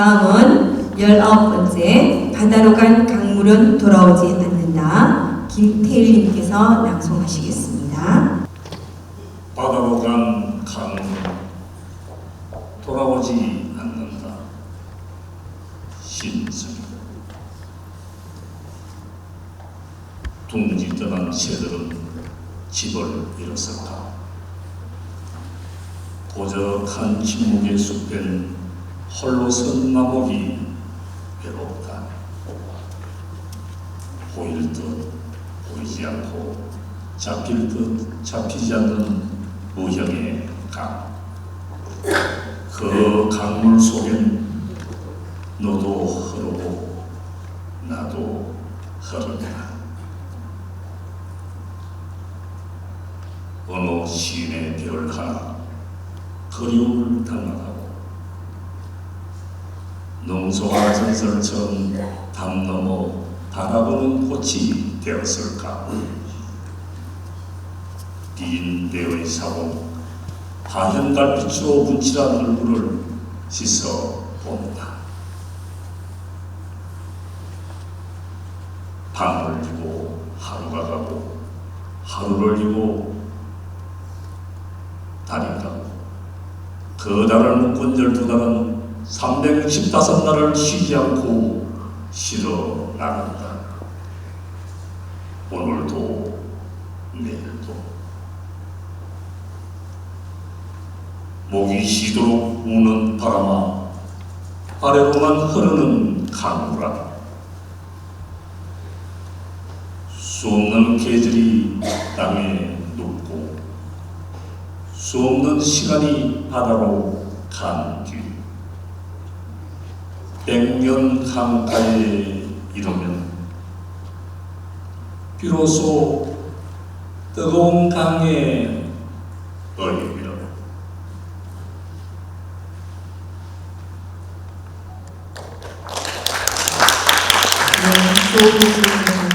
다음은 열아홉 번째 바다로 간 강물은 돌아오지 않는다. 김태일님께서 낭송하시겠습니다. 바다로 간 강은 돌아오지 않는다. 신승 둥지 떠난 새들은 집을 잃었을까? 고적한 침묵의 숲엔 홀로 선 나목이 외롭다. 보일 듯 보이지 않고 잡힐 듯 잡히지 않는 무형의 강. 그 강물 속엔 너도 흐르고 나도 흐른다. 어느 시인의 별 하나 그리움을 당하고 농소와 전설처럼 담 넘어 바라보는 꽃이 되었을까? 빈 배의 사고 하얀 달빛으로 분칠한 얼굴을 씻어 본다. 밤을 이고 하루가 가고 하루를 이고 달이 가고 그 달을 묶은 열두 달은 365날을 쉬지 않고 쉬러 나간다. 오늘도 내일도 목이 쉬도록 우는 바람아 아래로만 흐르는 강물아 수 없는 계절이 땅에 눕고 수 없는 시간이 바다로 간 뒤 백년 강가에 이르면? 비로소 뜨거운 강에 조우진